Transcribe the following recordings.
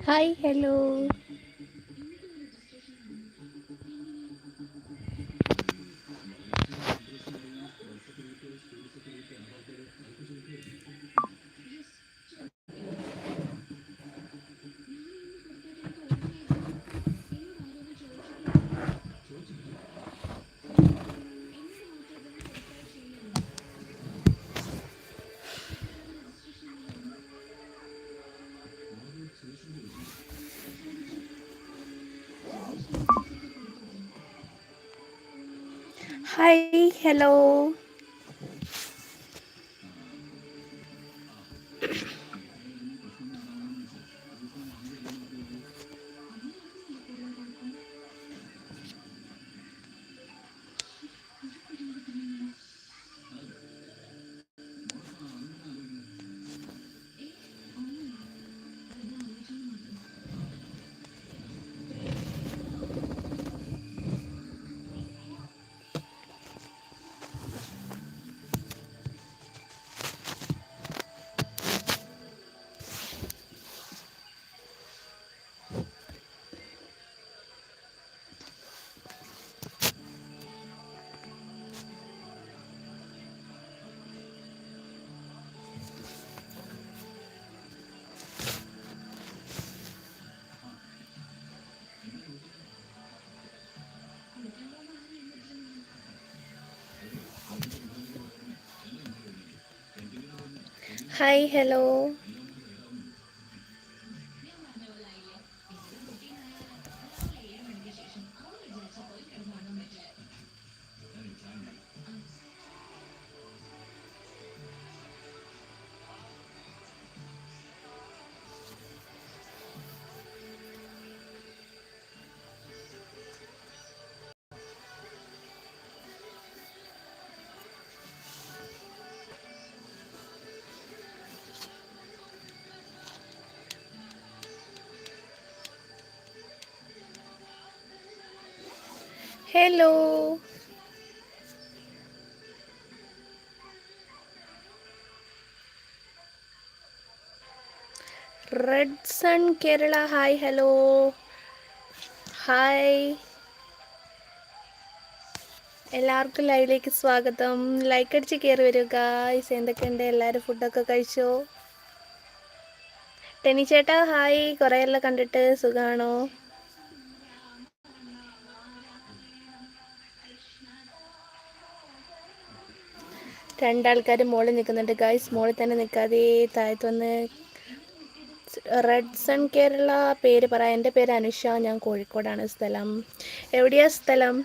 Hi hello hi hello hi hello hello red sun Kerala Hi, hello hi എല്ലാവർക്കും ലൈവിലേക്ക് സ്വാഗതം. Like അടിച്ച് കയറി വരൂ ഗായ്സ് എന്തൊക്കെയുണ്ട്? എല്ലാവരും ഫുഡൊക്കെ കഴിച്ചോ? ടെനി ചേട്ടാ ഹായ് കുറേ എല്ലാം കണ്ടിട്ട് സുഖാണോ? രണ്ടാൾക്കാർ മുകളിൽ നിൽക്കുന്നുണ്ട് ഗൈസ് മുകളിൽ തന്നെ നിൽക്കാതെ താഴത്ത് വന്ന് റെഡ് സൺ കേരള പേര് പറ. എന്റെ പേര് അനുഷ. ഞാൻ കോഴിക്കോടാണ്. സ്ഥലം എവിടെയാ സ്ഥലം?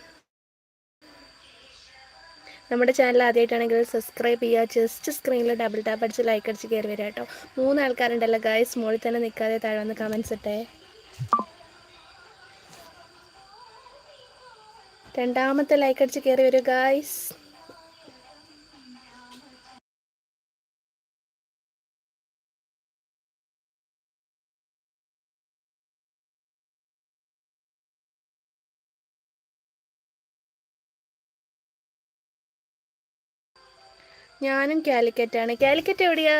നമ്മുടെ ചാനൽ ആദ്യമായിട്ടാണെങ്കിൽ സബ്സ്ക്രൈബ് ചെയ്യുക ജസ്റ്റ് സ്ക്രീനിൽ ഡബിൾ ടാപ്പ് അടിച്ച് ലൈക്ക് അടിച്ച് കയറി വരിക കേട്ടോ മൂന്ന് ആൾക്കാരുണ്ടല്ലോ ഗായ്സ് മുകളിൽ തന്നെ നിൽക്കാതെ താഴെ വന്ന് കമൻസ് ഇട്ടേ. രണ്ടാമത്തെ ലൈക്ക് അടിച്ച് കയറി വരൂ ഗായ്സ് ഞാനും കാലിക്കറ്റാണ്. കാലിക്കറ്റ് എവിടെയാ?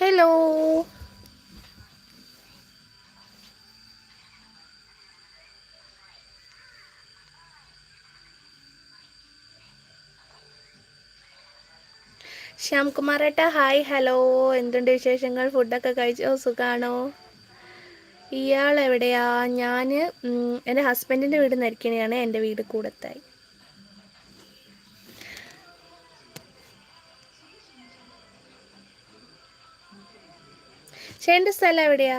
ഹലോ? ശ്യാംകുമാറേട്ട ഹായ് ഹലോ. എന്തുണ്ട് വിശേഷങ്ങൾ? ഫുഡൊക്കെ കഴിച്ചോ? സുഖാണോ? ഇയാൾ എവിടെയാ ഞാൻ എന്റെ ഹസ്ബൻഡിന്റെ വീട് നരിക്കണയാണ് എന്റെ വീട് കൂടത്തായി. ചേന്റെ സ്ഥലം എവിടെയാ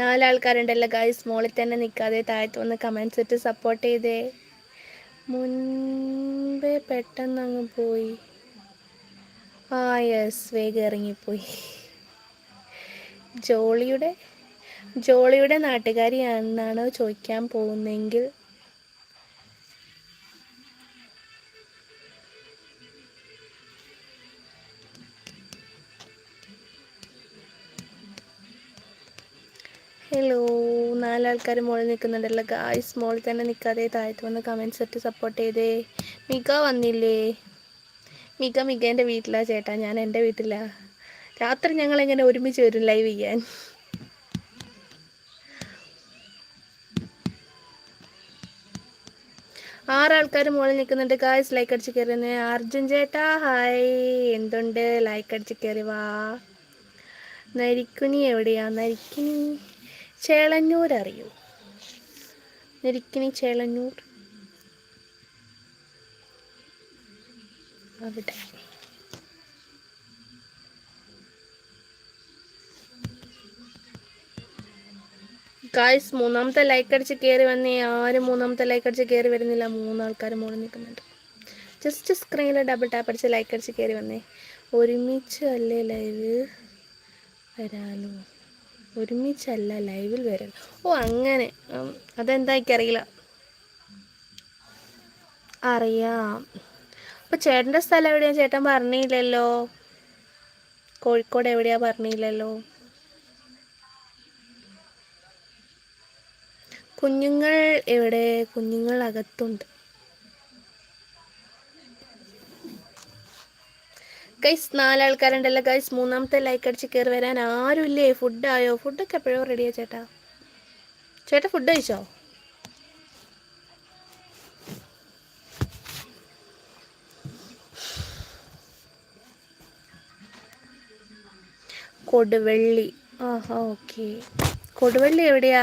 നാലാൾക്കാരുണ്ടല്ലോ ഗായ്സ് മോളിൽ തന്നെ നിൽക്കാതെ താഴത്ത് വന്ന് കമൻസ് ഇട്ട് സപ്പോർട്ട് ചെയ്തേ. മുൻപേ പെട്ടെന്ന് അങ്ങ് പോയി. ആ യെസ് വേഗം ഇറങ്ങിപ്പോയി ജോളിയുടെ ജോളിയുടെ നാട്ടുകാരിയാണെന്നാണ് ചോദിക്കാൻ പോകുന്നെങ്കിൽ ഹലോ നാലാൾക്കാർ മുകളിൽ നിൽക്കുന്നുണ്ടല്ലോ. ഗായ്സ് മുകളിൽ തന്നെ നിൽക്കാതെ താഴത്ത് വന്ന് കമൻസ് ഇട്ട് സപ്പോർട്ട് ചെയ്തേ. മിക വന്നില്ലേ? മിക മിക എന്റെ വീട്ടിലാണ് ചേട്ടാ. ഞാൻ എന്റെ വീട്ടിലാണ് രാത്രി ഞങ്ങൾ എങ്ങനെ ഒരുമിച്ച് വരും ലൈവ് ചെയ്യാൻ. ആറാൾക്കാർ മുകളിൽ നിൽക്കുന്നുണ്ട്. ഗായ്സ് ലൈക്ക് അടിച്ച് കയറുന്നത് അർജുൻ ചേട്ടാ ഹായ് എന്തുണ്ട്? ലൈക്ക് അടിച്ച് കയറി വാ. നരിക്കുനി എവിടെയാ? നരിക്കുനി ചേളന്നൂർ അറിയൂ നെരിക്കിനി ചേളന്നൂർ അവിടെ. ഗായ്സ് മൂന്നാമത്തെ ലൈക്ക് അടിച്ച് കയറി വന്നേ. ആരും മൂന്നാമത്തെ ലൈക്ക് അടിച്ച് കയറി വരുന്നില്ല. മൂന്നാൾക്കാർ മുകളിൽ നിൽക്കുന്നുണ്ട്. ജസ്റ്റ് സ്ക്രീനിൽ ഡബിൾ ടാപ്പ് അടിച്ച് ലൈക്ക് അടിച്ച് കയറി വന്നേ. ഒരുമിച്ച് അല്ലേ ലൈവ് വരാലോ ഒരുമിച്ചല്ല ലൈവിൽ വരാൻ ഓ അങ്ങനെ. അതെന്താ എനിക്കറിയില്ല അറിയാം. അപ്പോൾ ചേട്ടന്റെ സ്ഥലം എവിടെയാ? ചേട്ടൻ പറഞ്ഞില്ലല്ലോ. കോഴിക്കോട് എവിടെയാ പറഞ്ഞില്ലല്ലോ. കുഞ്ഞുങ്ങൾ എവിടെ? കുഞ്ഞുങ്ങൾ അകത്തുണ്ട് ഗൈസ് നാലാൾക്കാരുണ്ടല്ലോ. ഗൈസ് മൂന്നാമത്തെ ലൈക്ക് അടിച്ച് കയറി വരാൻ ആരുമില്ലേ? ഫുഡായോ ഫുഡൊക്കെ എപ്പോഴും റെഡിയാ ചേട്ടാ. ചേട്ടാ ഫുഡ് കഴിച്ചോ? കൊടുവള്ളി. ആഹാ ഓക്കെ കൊടുവള്ളി എവിടെയാ?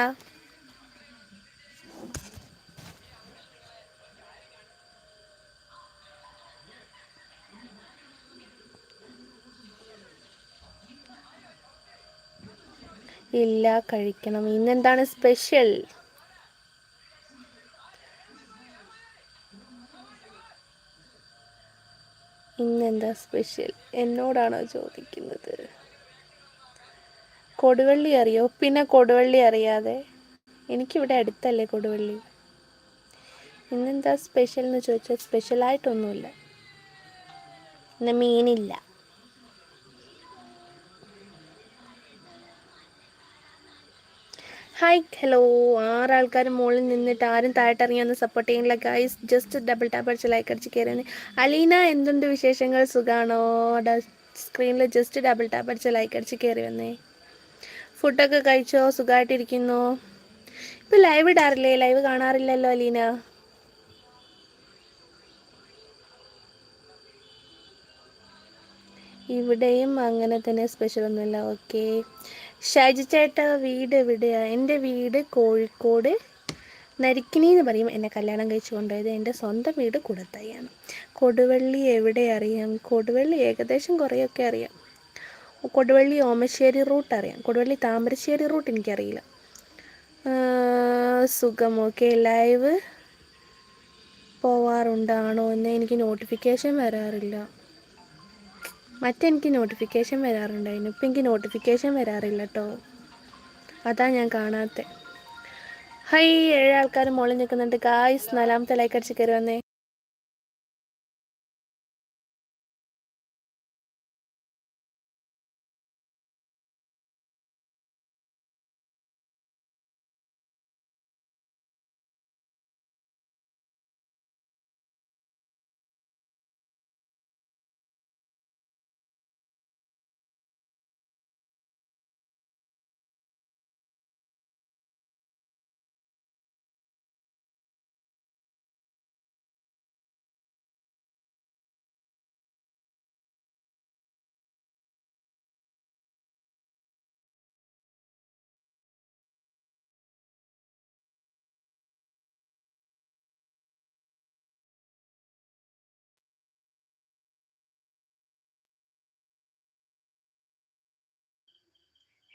ഇല്ല കഴിക്കണം. ഇന്നെന്താണ് സ്പെഷ്യൽ? ഇന്നെന്താ സ്പെഷ്യൽ? എന്നോടാണോ ചോദിക്കുന്നത്? കൊടുവള്ളി അറിയോ? പിന്നെ കൊടുവള്ളി അറിയാതെ. എനിക്കിവിടെ അടുത്തല്ലേ കൊടുവള്ളി? ഇന്നെന്താ സ്പെഷ്യൽ എന്ന് ചോദിച്ചാൽ സ്പെഷ്യലായിട്ടൊന്നുമില്ല. ഇന്ന് മീനില്ല. ഹായ് ഹലോ ആറാൾക്കാർ മുകളിൽ നിന്നിട്ട് ആരും താഴോട്ട് ഇറങ്ങി ഒന്ന് സപ്പോർട്ട് ചെയ്യുന്നില്ല ഗൈസ് ജസ്റ്റ് ഡബിൾ ടാപ്പ് അടിച്ച് ലൈക്ക് അടിച്ച് കയറിയത് അലീന എന്തുണ്ട് വിശേഷങ്ങൾ? സുഖാണോ? സ്ക്രീനിൽ ജസ്റ്റ് ഡബിൾ ടാപ്പ് അടിച്ച് ലൈക്ക് അടിച്ച് കയറി വന്നേ. ഫുഡൊക്കെ കഴിച്ചോ? സുഖമായിട്ടിരിക്കുന്നു ഇപ്പം ലൈവ് ഇടാറില്ലേ? ലൈവ് കാണാറില്ലല്ലോ അലീന? ഇവിടെയും അങ്ങനെ തന്നെ സ്പെഷ്യൽ ഒന്നുമില്ല ഓക്കെ ഷാജി ചേട്ട വീട് എവിടെയാണ് എന്റെ വീട് കോഴിക്കോട് നരിക്കിനി എന്ന് പറയും. എന്നെ കല്യാണം കഴിച്ചു കൊണ്ടുപോയത് എന്റെ സ്വന്തം വീട് കുടത്തായിയാണ്. കൊടുവള്ളി എവിടെ അറിയാം? കൊടുവള്ളി ഏകദേശം കുറേയൊക്കെ അറിയാം. കൊടുവള്ളി ഓമശ്ശേരി റൂട്ട് അറിയാം. കൊടുവള്ളി താമരശ്ശേരി റൂട്ട് എനിക്കറിയില്ല. സുഖം. ഓക്കെ ലൈവ് പോവാറുണ്ടാണോ എന്ന് എനിക്ക് നോട്ടിഫിക്കേഷൻ വരാറില്ല. മറ്റെനിക്ക് നോട്ടിഫിക്കേഷൻ വരാറുണ്ടായിരുന്നു. ഇപ്പം എനിക്ക് നോട്ടിഫിക്കേഷൻ വരാറില്ല കേട്ടോ അതാ ഞാൻ കാണാത്ത. ഹൈ ഏഴ് ആൾക്കാർ മുകളിൽ നിൽക്കുന്നുണ്ട്. ഗായ്സ് നാലാമത്തെ ലൈക്ക് അടിച്ച് കയറി വന്നേ.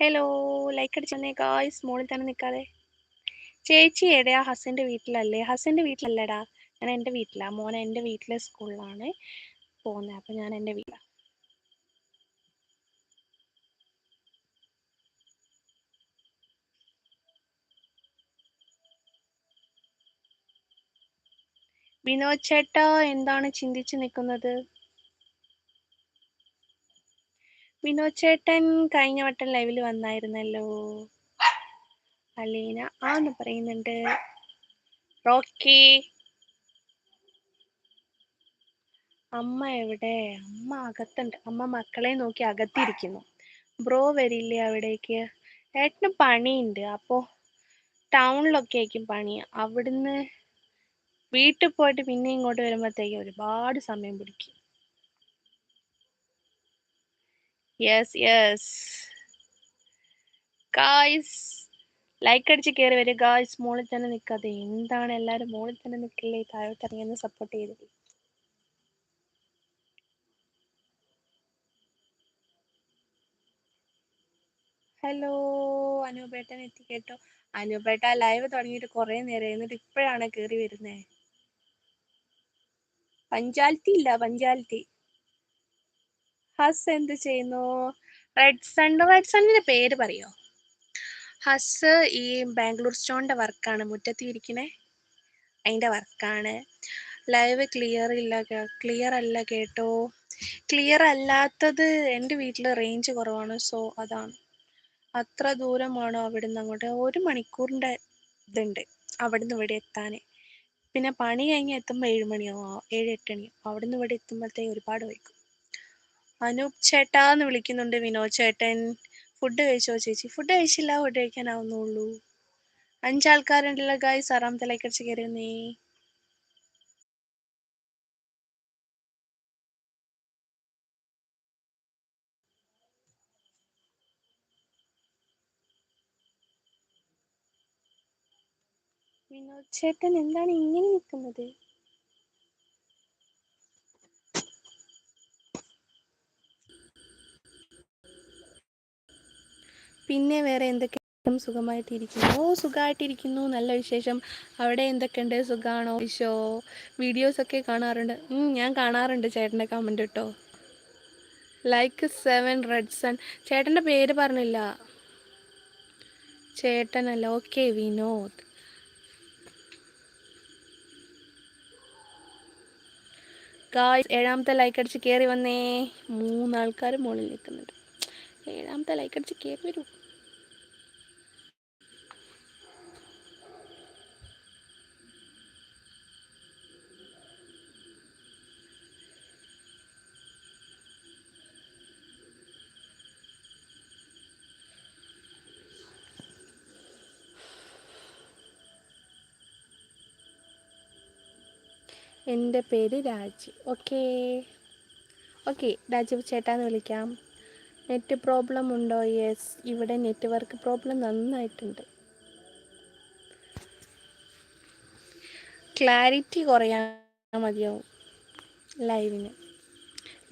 ഹലോ ലൈക്ക് അടിച്ചെന്നേ ഗായ്സ് മോളിൽ തന്നെ നിൽക്കാതെ ചേച്ചി എവിടെയാ? ഹസന്റെ വീട്ടിലല്ലേ? ഹസന്റെ വീട്ടിലല്ലടാ. ഞാൻ എന്റെ വീട്ടിലാണ് മോൻ എന്റെ വീട്ടിലെ സ്കൂളിലാണ് പോകുന്നത്. അപ്പം ഞാൻ എന്റെ വീട്ടിലാണ് വിനോദ് ചേട്ടാ എന്താണ് ചിന്തിച്ച് നിൽക്കുന്നത് വിനോദ് ചേട്ടൻ കഴിഞ്ഞ വട്ടം ലൈവിൽ വന്നായിരുന്നല്ലോ. അലീന ആന്ന് പറയുന്നുണ്ട്. റോക്കി. അമ്മ എവിടെ? അമ്മ അകത്തുണ്ട്. അമ്മ മക്കളെ നോക്കി അകത്തിരിക്കുന്നു. ബ്രോ വരില്ലേ അവിടേക്ക്? ഏട്ടന് പണിയുണ്ട്. അപ്പോൾ ടൗണിലൊക്കെ ആയിരിക്കും പണി. അവിടുന്ന് വീട്ടിൽ പോയിട്ട് പിന്നെ ഇങ്ങോട്ട് വരുമ്പോഴത്തേക്ക് ഒരുപാട് സമയം പിടിക്കും. യെസ് യെസ് ഗായ്സ് ലൈക്ക് അടിച്ച് കയറി വരും ഗായ്സ് മുകളിൽ തന്നെ നിൽക്കാതെ. എന്താണ് എല്ലാവരും മുകളിൽ തന്നെ നിൽക്കില്ലേ? താഴോട്ട് ഇറങ്ങി സപ്പോർട്ട് ചെയ്തത് ഹലോ അനൂപേട്ടൻ എത്തി കേട്ടോ. അനൂപേട്ട ലൈവ് തുടങ്ങിയിട്ട് കുറേ നേരം. എന്നിട്ട് ഇപ്പോഴാണ് കയറി വരുന്നേ? പഞ്ചായത്തി ഇല്ല പഞ്ചായത്തി ഹസ് എന്ത് ചെയ്യുന്നു? റെഡ് സൺ റെഡ് സണ്ണിന്റെ പേര് പറയോ? ഹസ് ഈ ബാംഗ്ലൂർ സ്റ്റോണിന്റെ വർക്കാണ് മുറ്റത്തി ഇരിക്കണേ അതിന്റെ വർക്കാണ്. ലൈവ് ക്ലിയർ ഇല്ല ക്ലിയർ അല്ല കേട്ടോ. ക്ലിയർ അല്ലാത്തത് എന്റെ വീട്ടിൽ റേഞ്ച് കുറവാണ് സോ അതാണ്. അത്ര ദൂരമാണോ അവിടെ നിന്ന് അങ്ങോട്ട്. ഒരു മണിക്കൂറിന്റെ ഇതുണ്ട് അവിടെ നിന്ന് ഇവിടെ എത്താൻ പിന്നെ പണി കഴിഞ്ഞ് എത്തുമ്പോൾ ഏഴ് മണിയാവും ഏഴ് എട്ട് മണിയാവും നിന്ന് ഇവിടെ എത്തുമ്പോഴത്തേക്ക് ഒരുപാട് വൈകും. അനൂപ് ചേട്ടാ എന്ന് വിളിക്കുന്നുണ്ട് വിനോദ് ചേട്ടൻ. ഫുഡ് കഴിച്ചോ ചേച്ചി? ഫുഡ് കഴിച്ചില്ല. ഫുഡ് കഴിക്കാനാവുന്നുള്ളൂ. അഞ്ചാൾക്കാരുണ്ടല്ലോ ഗായ്സ് ആറാമത്തെ ലൈക്കടിച്ച് കയറുന്നേ വിനോദ് ചേട്ടൻ എന്താണ് ഇങ്ങനെ നിൽക്കുന്നത്? പിന്നെ വേറെ എന്തൊക്കെ സുഖമായിട്ടിരിക്കുന്നു? ഓ സുഖമായിട്ടിരിക്കുന്നു നല്ല വിശേഷം. അവിടെ എന്തൊക്കെയുണ്ട്? സുഖമാണോ വിഷോ വീഡിയോസൊക്കെ കാണാറുണ്ട്. ഞാൻ കാണാറുണ്ട് ചേട്ടന്റെ കമന്റ് കേട്ടോ ലൈക്ക് സെവൻ റെഡ് സൺ ചേട്ടന്റെ പേര് പറഞ്ഞില്ല. ചേട്ടനല്ല. ഓക്കെ വിനോദ്. ഗായ്സ് ഏഴാമത്തെ ലൈക്ക് അടിച്ച് കയറി വന്നേ. മൂന്നാൾക്കാർ മുകളിൽ നിൽക്കുന്നുണ്ട്. ഏഴാമത്തെ ലൈക്ക് അടിച്ച് കയറി വരൂ. എന്റെ പേര് രാജി. ഓക്കേ ഓക്കെ രാജീവ് ചേട്ടാന്ന് വിളിക്കാം. നെറ്റ് പ്രോബ്ലം ഉണ്ടോ? യെസ്. ഇവിടെ നെറ്റ്വർക്ക് പ്രോബ്ലം നന്നായിട്ടുണ്ട്. ക്ലാരിറ്റി കുറയാൻ മതിയാവും ലൈവിന്.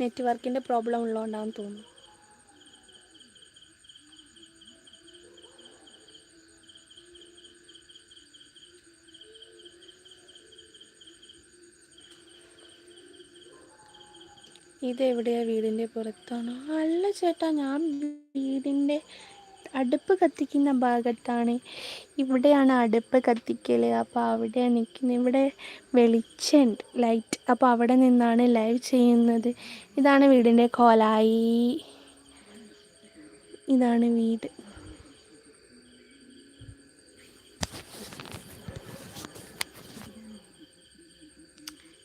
നെറ്റ്വർക്കിന്റെ പ്രോബ്ലം ഉള്ളതുകൊണ്ടാണെന്ന് തോന്നുന്നു. ഇതെവിടെയാണ് വീടിന്റെ പുറത്താണോ? അല്ല ചേട്ടാ ഞാൻ വീടിന്റെ അടുപ്പ് കത്തിക്കുന്ന ഭാഗത്താണ്. ഇവിടെയാണ് അടുപ്പ് കത്തിക്കൽ അപ്പോൾ അവിടെ നിൽക്കുന്നത് ഇവിടെ വെളിച്ചമുണ്ട് ലൈറ്റ് അപ്പോൾ അവിടെ നിന്നാണ് ലൈവ് ചെയ്യുന്നത്. ഇതാണ് വീടിന്റെ കോലായി. ഇതാണ് വീട്.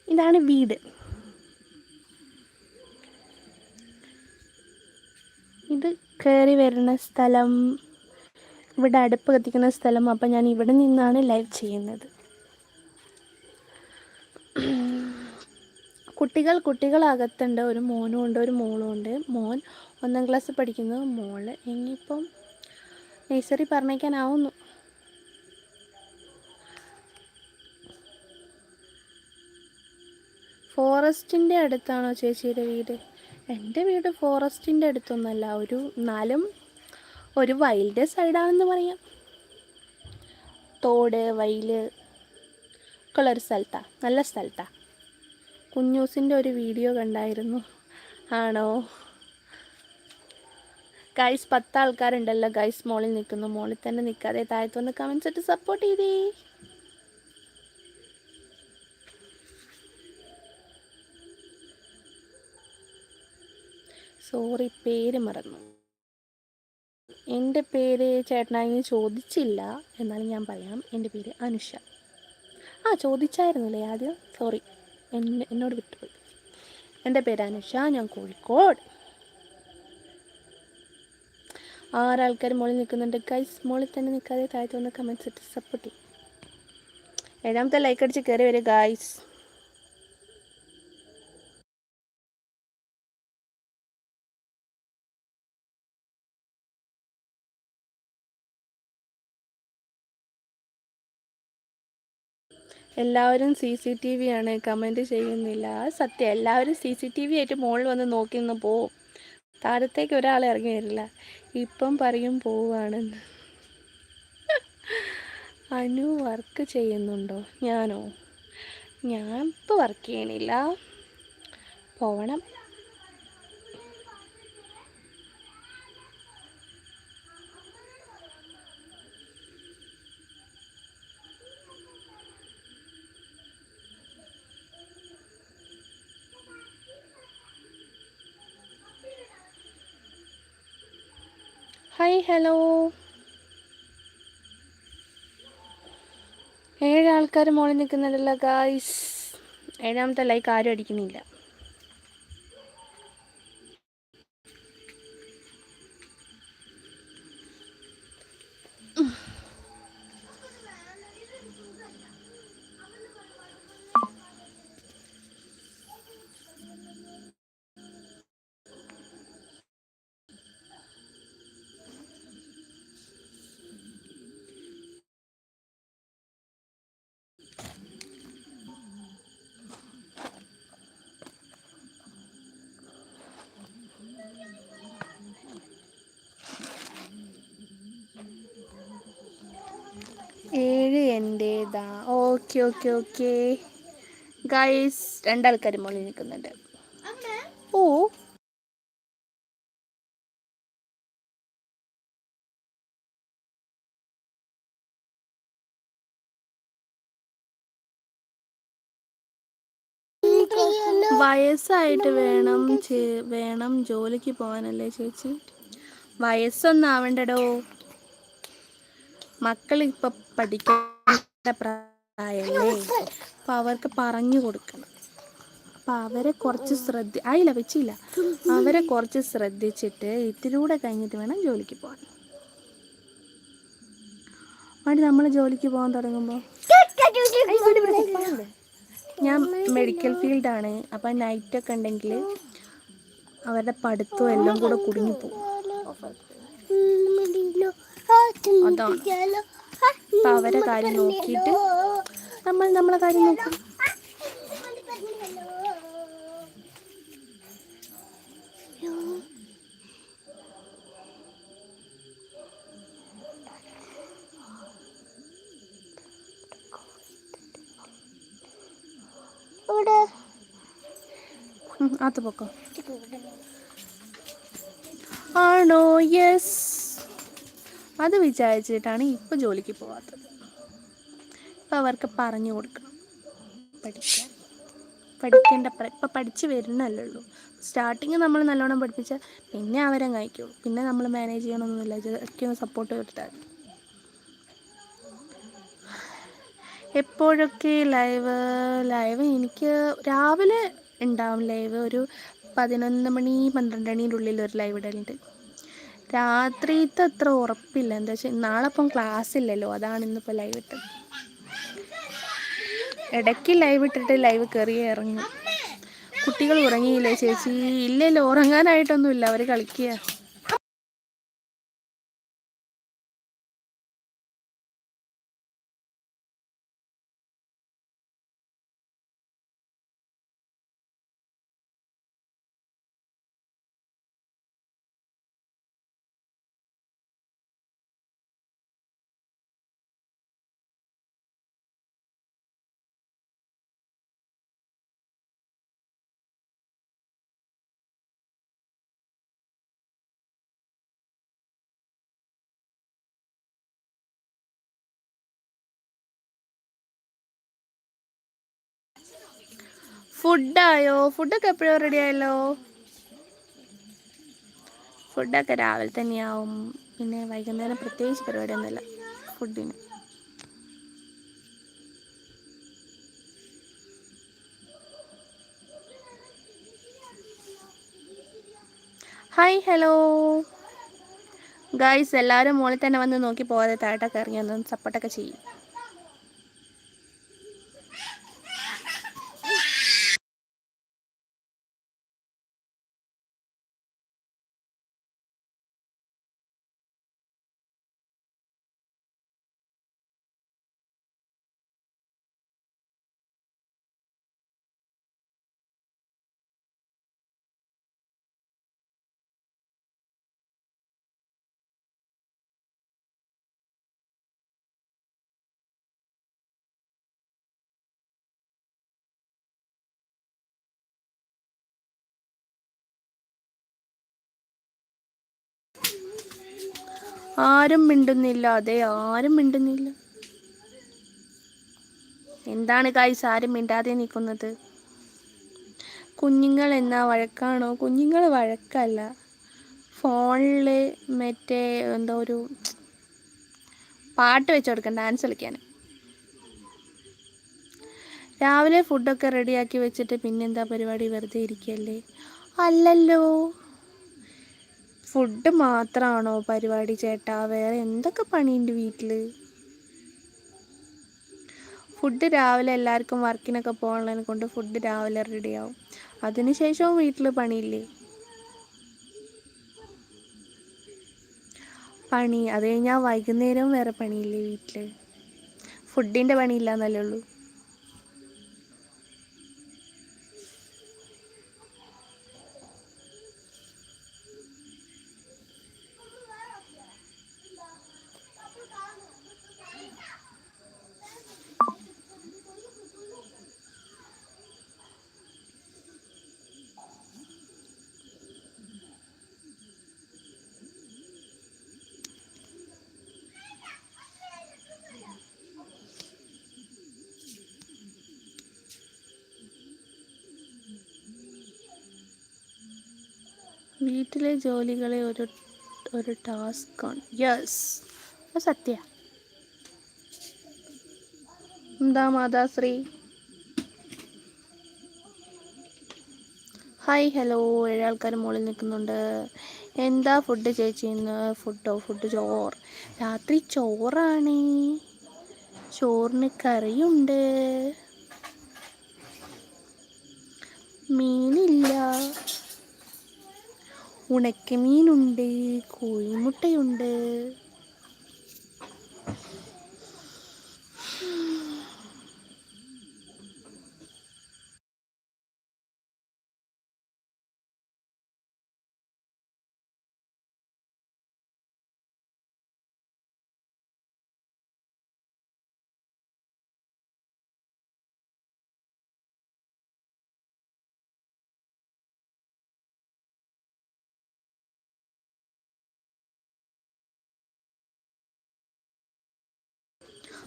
ഇതാണ് വീട് ഇത് കയറി വരുന്ന സ്ഥലം ഇവിടെ അടുപ്പ് കത്തിക്കുന്ന സ്ഥലം അപ്പം ഞാൻ ഇവിടെ നിന്നാണ് ലൈവ് ചെയ്യുന്നത്. കുട്ടികൾ അകത്തുണ്ട് ഒരു മോനും ഉണ്ട് ഒരു മോളും ഉണ്ട്. മോൻ ഒന്നാം ക്ലാസ് പഠിക്കുന്നു. മോൾ ഇനിയിപ്പം നേഴ്സറി പറഞ്ഞേക്കാനാവുന്നു. ഫോറസ്റ്റിന്റെ അടുത്താണോ ചേച്ചിയുടെ വീട്? എന്റെ വീട് ഫോറസ്റ്റിന്റെ അടുത്തൊന്നുമല്ല ഒരു നാലും ഒരു വയലിന്റെ സൈഡാണെന്ന് പറയാം. തോട് വയൽ ഒക്കെ ഉള്ളൊരു സ്ഥലത്താണ് നല്ല സ്ഥലത്താണ് കുഞ്ഞൂസിന്റെ ഒരു വീഡിയോ കണ്ടായിരുന്നു. ആണോ? ഗൈസ് പത്ത് ആൾക്കാരുണ്ടല്ലോ ഗൈസ് മോളിൽ നിൽക്കുന്നു. മോളിൽ തന്നെ നിൽക്കാതെ താഴത്ത് കമൻസ് ഇട്ട് സപ്പോർട്ട് ചെയ്തേ. സോറി പേര് മറന്നു. എന്റെ പേര് ചേട്ടനായി ചോദിച്ചില്ല. എന്നാലും ഞാൻ പറയാം എന്റെ പേര് അനുഷ. ആ ചോദിച്ചായിരുന്നില്ലേ ആദ്യം? സോറി എന്നെ എന്നോട് വിട്ടുപോയി. എന്റെ പേര് അനുഷ ഞാൻ കോഴിക്കോട്. ആറാൾക്കാർ മോളിൽ നിൽക്കുന്നുണ്ട്. ഗൈസ് മോളിൽ തന്നെ നിൽക്കാതെ താഴത്ത് വന്ന് കമൻസ് ഇട്ട് സപ്പോർട്ട് ചെയ്യും. ഏഴാമത്തെ ലൈക്ക് അടിച്ച് കയറി വരിക ഗൈസ് എല്ലാവരും സി സി ടി വി ആണ് കമന്റ് ചെയ്യുന്നില്ല. സത്യം എല്ലാവരും സി സി ടി വി ആയിട്ട് മുകളിൽ വന്ന് നോക്കി നിന്ന് പോവും താഴത്തേക്ക് ഒരാൾ ഇറങ്ങി വരില്ല. ഇപ്പം പറയും പോവാണെന്ന്. അനു വർക്ക് ചെയ്യുന്നുണ്ടോ? ഞാനോ? ഞാൻ ഇപ്പോൾ വർക്ക് ചെയ്യണില്ല. പോവണം. ഹായ് ഹലോ ഏഴ് ആൾക്കാർ മുകളിൽ നിൽക്കുന്നുണ്ടല്ലോ ഗായ്സ് ഏഴാമത്തെ ലൈക്ക് ആരും അടിക്കുന്നില്ല ഏഴ് എന്റേതാ ഓക്കെ ഓക്കെ ഓക്കെ. ഗൈസ് രണ്ടാൾക്കാർ മുകളിൽ നിൽക്കുന്നുണ്ട്. ഓ. വയസ്സായിട്ട് വേണം വേണം ജോലിക്ക് പോകാനല്ലേ ചേച്ചി? വയസ്സൊന്നാവണ്ടടോ. മക്കൾ ഇപ്പം പഠിക്കേണ്ട പ്രായമല്ലേ അപ്പൊ അവർക്ക് പറഞ്ഞു കൊടുക്കണം അപ്പം അവരെ കുറച്ച് ശ്രദ്ധ ആയില്ല വെച്ചില്ല അവരെ കുറച്ച് ശ്രദ്ധിച്ചിട്ട് ഇതിലൂടെ കഴിഞ്ഞിട്ട് വേണം ജോലിക്ക് പോകാൻ വേണ്ടി നമ്മൾ ജോലിക്ക് പോകാൻ തുടങ്ങുമ്പോൾ ഞാൻ മെഡിക്കൽ ഫീൽഡാണ് അപ്പം നൈറ്റൊക്കെ ഉണ്ടെങ്കിൽ അവരുടെ പഠിത്തവും എല്ലാം കൂടെ കുടുങ്ങിപ്പോ അതാണ് അപ്പം അവരെ കാര്യം നോക്കിയിട്ട് നമ്മൾ നമ്മളെ കാര്യം നോക്കും. അത് പൊക്കോ. ആണോ? യെസ് അത് വിചാരിച്ചിട്ടാണ് ഇപ്പൊ ജോലിക്ക് പോവാത്തത്. ഇപ്പം അവർക്ക് പറഞ്ഞു കൊടുക്കണം. പഠിക്കാൻ. പഠിക്കേണ്ട ഇപ്പൊ പഠിച്ച് വരുന്നല്ലേ ഉള്ളൂ. സ്റ്റാർട്ടിങ് നമ്മൾ നല്ലോണം പഠിപ്പിച്ചാൽ പിന്നെ അവരെ കഴിക്കുള്ളൂ പിന്നെ നമ്മൾ മാനേജ് ചെയ്യണമെന്നില്ല ഒന്ന് സപ്പോർട്ട് കൊടുത്താൽ എപ്പോഴൊക്കെ ലൈവ് ലൈവ് എനിക്ക് രാവിലെ ഉണ്ടാവും ലൈവ് ഒരു പതിനൊന്ന് മണി പന്ത്രണ്ട് മണീന്റെ ഉള്ളിൽ ഒരു ലൈവ് ഇടലുണ്ട്. രാത്രിത്തെ അത്ര ഉറപ്പില്ല. എന്താ വെച്ചാൽ നാളെ ഇപ്പം ക്ലാസ് ഇല്ലല്ലോ അതാണ് ഇന്നിപ്പോൾ ലൈവ് ഇട്ടത്. ഇടയ്ക്ക് ലൈവ് ഇട്ടിട്ട് ലൈവ് കയറി ഇറങ്ങും. കുട്ടികൾ ഉറങ്ങിയില്ലേ ചേച്ചി? ഇല്ലല്ലോ ഉറങ്ങാനായിട്ടൊന്നുമില്ല. അവർ കളിക്കുക ഫുഡായോ? ഫുഡൊക്കെ എപ്പോഴും റെഡി ആയല്ലോ? ഫുഡൊക്കെ രാവിലെ തന്നെയാവും. പിന്നെ വൈകുന്നേരം പ്രത്യേകിച്ച് പരിപാടിയൊന്നുമില്ല. ഫുഡിന്. ഹായ് ഹലോ ഗായ്സ് എല്ലാവരും മുകളിൽ തന്നെ വന്ന് നോക്കി പോകാതെ താഴോട്ടൊക്കെ ഇറങ്ങി ഒന്ന് സപ്പോർട്ടൊക്കെ ചെയ്യും. ആരും മിണ്ടുന്നില്ല. അതെ ആരും മിണ്ടുന്നില്ല. എന്താണ് കായ്സ് ആരും മിണ്ടാതെ നിൽക്കുന്നത്? കുഞ്ഞുങ്ങൾ എന്നാ വഴക്കാണോ? കുഞ്ഞുങ്ങൾ വഴക്കല്ല. ഫോണിൽ മറ്റേ എന്തോ ഒരു പാട്ട് വെച്ച് കൊടുക്കാം ഡാൻസ് കളിക്കാൻ. രാവിലെ ഫുഡൊക്കെ റെഡിയാക്കി വെച്ചിട്ട് പിന്നെന്താ പരിപാടി? വെറുതെ ഇരിക്കല്ലേ? അല്ലല്ലോ. ഫുഡ് മാത്രമാണോ പരിപാടി ചേട്ടാ? വേറെ എന്തൊക്കെ പണിയുണ്ട് വീട്ടിൽ ഫുഡ് രാവിലെ എല്ലാവർക്കും വർക്കിനൊക്കെ പോകണതിനെ കൊണ്ട് ഫുഡ് രാവിലെ റെഡിയാവും. അതിനുശേഷവും വീട്ടിൽ പണിയില്ലേ? പണി. അത് കഴിഞ്ഞാൽ വൈകുന്നേരവും വേറെ പണിയില്ലേ വീട്ടിൽ ഫുഡിന്റെ പണിയില്ല എന്നല്ലേ ഉള്ളൂ. വീട്ടിലെ ജോലികളെ ഒരു ഒരു ടാസ്ക്കാണ് യെസ് അത് സത്യ. എന്താ മാതാശ്രീ? ഹായ് ഹലോ ഏഴ് ആൾക്കാർ മുകളിൽ നിൽക്കുന്നുണ്ട്. എന്താ ഫുഡ് ചേച്ചി ഇന്ന്? ഫുഡോ ഫുഡ് ചോറ് രാത്രി ചോറാണ്. ചോറിന് കറിയുണ്ട്. മീനില്ല. ഉണക്കമീനുണ്ട് കോഴിമുട്ടയുണ്ട്.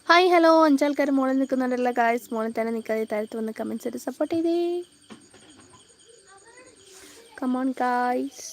Hi hello. അഞ്ചാൾക്കാർ മോളിൽ നിൽക്കുന്നുണ്ടല്ലോ ഗായ്സ് മോളിൽ തന്നെ നിൽക്കാതെ താഴത്ത് വന്ന് കമൻസ് ആയിട്ട് സപ്പോർട്ട് ചെയ്തേ. Come on guys